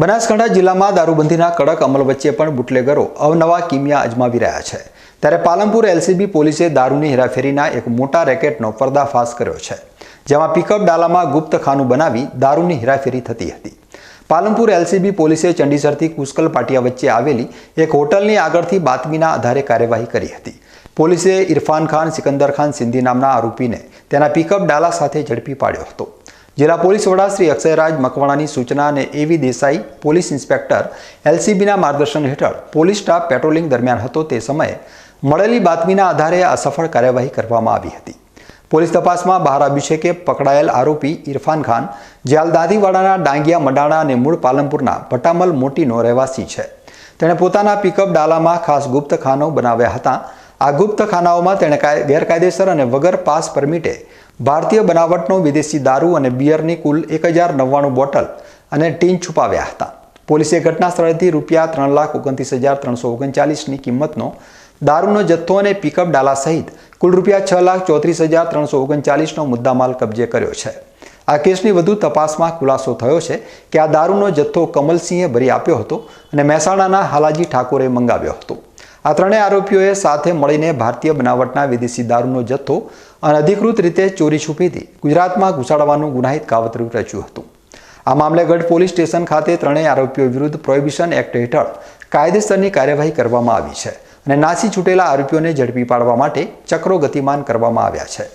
બનાસકાંઠા જિલ્લામાં દારૂબંધીના કડક અમલ વચ્ચે પણ બુટલેગરો અવનવા કિમિયા અજમાવી રહ્યા છે. ત્યારે પાલનપુર એલસીબી પોલીસે દારૂની હેરાફેરીના એક મોટા રેકેટનો પર્દાફાશ કર્યો છે, જેમાં પિકઅપ ડાલામાં ગુપ્ત ખાનું બનાવી દારૂની હેરાફેરી થતી હતી. પાલનપુર એલસીબી પોલીસે ચંડીસરથી કુશ્કલ પાટિયા વચ્ચે આવેલી એક હોટલની આગળથી બાતમીના આધારે કાર્યવાહી કરી હતી. પોલીસે ઇરફાન ખાન, સિકંદર ખાન સિંધી નામના આરોપીને તેના પિકઅપ ડાલા સાથે ઝડપી પાડ્યો હતો. જિલ્લા પોલીસ વડા શ્રી અક્ષયરાજ મકવાણાની સૂચના અને એવી દેસાઈ પોલીસ ઇન્સ્પેક્ટર એલસીબીના માર્ગદર્શન હેઠળ પોલીસ સ્ટાફ પેટ્રોલિંગ દરમિયાન હતો તે સમયે મળેલી બાતમીના આધારે આ સફળ કાર્યવાહી કરવામાં આવી હતી. પોલીસ તપાસમાં બહાર આવ્યું છે કે પકડાયેલ આરોપી ઇરફાન ખાન જ્યાલ દાદીવાડાના ડાંગિયા મડાણા અને મૂળ પાલનપુરના ભટામલ મોટીનો રહેવાસી છે. તેણે પોતાના પિકઅપ ડાલામાં ખાસ ગુપ્ત ખાનો બનાવ્યા હતા આ ગુપ્ત ખાનાઓમાં તેણે ગેરકાયદેસર અને વગર પાસ પરમિટે ભારતીય બનાવટનો વિદેશી દારૂ અને બિયરની કુલ એક હજાર નવ્વાણું બોટલ અને ટીન છુપાવ્યા હતા. પોલીસે ઘટના સ્થળેથી રૂપિયા ત્રણ લાખ ઓગણત્રીસ હજાર ત્રણસો ઓગણચાલીસની કિંમતનો દારૂનો જથ્થો અને પિકઅપ ડાલા સહિત કુલ રૂપિયા છ લાખ ચોત્રીસ હજાર ત્રણસો ઓગણચાલીસનો મુદ્દામાલ કબજે કર્યો છે. આ કેસની વધુ તપાસમાં ખુલાસો થયો છે કે આ દારૂનો જથ્થો કમલસિંહે ભરી આપ્યો હતો અને મહેસાણાના હાલાજી ઠાકોરે મંગાવ્યો હતો. આ ત્રણેય આરોપીઓએ સાથે મળીને ભારતીય બનાવટના વિદેશી દારૂનો જથ્થો અનધિકૃત રીતે ચોરી છુપીથી ગુજરાતમાં ઘુસાડવાનું ગુનાહિત કાવતરું રચ્યું હતું. આ મામલે ગઢ પોલીસ સ્ટેશન ખાતે ત્રણેય આરોપીઓ વિરુદ્ધ પ્રોહિબિશન એક્ટ હેઠળ કાયદેસરની કાર્યવાહી કરવામાં આવી છે અને નાસી છૂટેલા આરોપીઓને ઝડપી પાડવા માટે ચક્રો ગતિમાન કરવામાં આવ્યા છે.